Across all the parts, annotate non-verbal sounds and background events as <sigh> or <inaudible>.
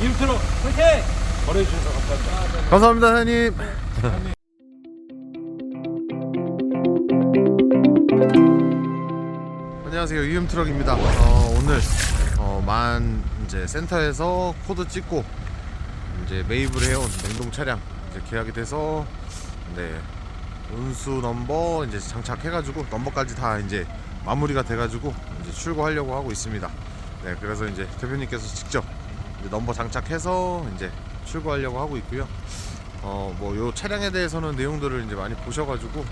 임트로 화이팅! 보내주셔서 감사합니다. 감사합니다 사장님 <laughs> 안녕하세요 이음트럭입니다 어, 오늘 어, 만 이제 센터에서 코드 찍고 이제 매입을 해온 냉동 차량 이제 계약이 돼서 네 운수 넘버 이제 장착해가지고 넘버까지 다 이제 마무리가 돼가지고 이제 출고하려고 하고 있습니다. 네 그래서 이제 대표님께서 직접 넘버 장착해서 이제 출고하려고 하고 있고요. 어 뭐 요 차량에 대해서는 내용들을 이제 많이 보셔가지고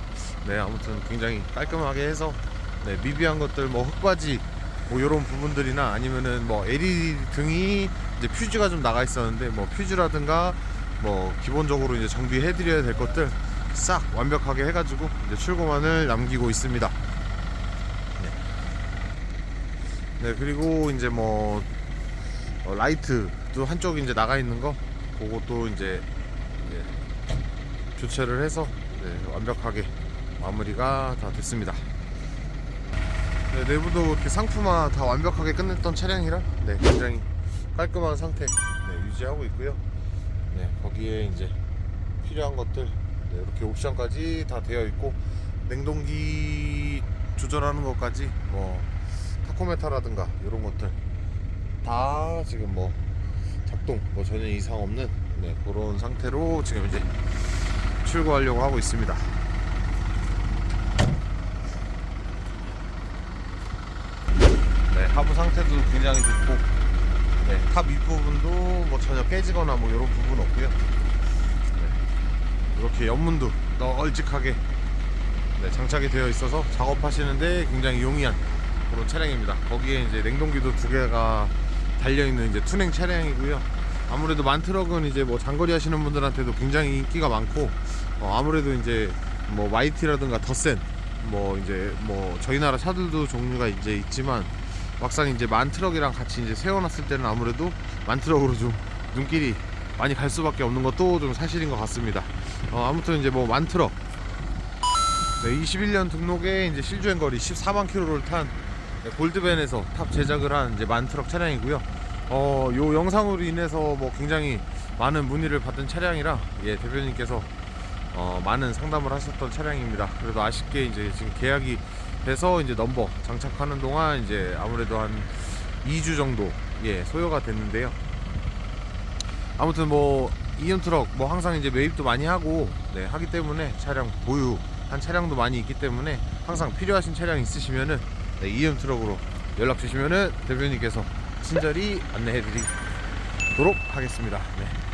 네 아무튼 굉장히 깔끔하게 해서 네 미비한 것들 뭐 흙바지 뭐 요런 부분들이나 아니면은 뭐 LED 등이 이제 퓨즈가 좀 나가 있었는데 뭐 퓨즈라든가 뭐 기본적으로 이제 정비해 드려야 될 것들 싹 완벽하게 해가지고 이제 출고만을 남기고 있습니다. 네. 네 그리고 이제 뭐 어, 라이트도 한쪽 이제 나가 있는 거 그것도 이제, 이제 교체를 해서 네, 완벽하게 마무리가 다 됐습니다. 네, 내부도 이렇게 상품화 다 완벽하게 끝냈던 차량이라 네, 굉장히 깔끔한 상태 네, 유지하고 있고요. 네, 거기에 이제 필요한 것들 네, 이렇게 옵션까지 다 되어 있고 냉동기 조절하는 것까지 뭐 타코메타라든가 이런 것들 다 지금 뭐 작동 뭐 전혀 이상 없는 네, 그런 상태로 지금 이제 출고하려고 하고 있습니다. 네, 하부 상태도 굉장히 좋고 네, 탑 윗부분도 뭐 전혀 깨지거나 뭐 이런 부분 없고요. 네, 이렇게 옆문도 널찍하게 네, 장착이 되어 있어서 작업하시는데 굉장히 용이한 그런 차량입니다. 거기에 이제 냉동기도 두 개가 달려 있는 이제 투냉 차량이고요. 아무래도 만트럭은 이제 뭐 장거리 하시는 분들한테도 굉장히 인기가 많고 어, 아무래도 이제 뭐 YT라든가 더센 뭐 이제 뭐 저희 나라 차들도 종류가 이제 있지만 막상 이제 만트럭이랑 같이 이제 세워놨을 때는 아무래도 만트럭으로 좀 눈길이 많이 갈 수밖에 없는 것도 좀 사실인 것 같습니다. 어, 아무튼 이제 뭐 만트럭 네, 21년 등록에 이제 실주행 거리 14만 킬로를 탄 네, 골드벤에서 탑 제작을 한 이제 만트럭 차량이고요. 어, 요 영상으로 인해서 뭐 굉장히 많은 문의를 받은 차량이라 예, 대표님께서 어, 많은 상담을 하셨던 차량입니다. 그래도 아쉽게 이제 지금 계약이 돼서 이제 넘버 장착하는 동안 이제 아무래도 한 2주 정도 예, 소요가 됐는데요. 아무튼 뭐 이연 트럭 뭐 항상 이제 매입도 많이 하고 네, 하기 때문에 차량 보유 한 차량도 많이 있기 때문에 항상 필요하신 차량 있으시면은 네, 이연 트럭으로 연락 주시면은 대표님께서 친절히 안내해 드리도록 하겠습니다. 네.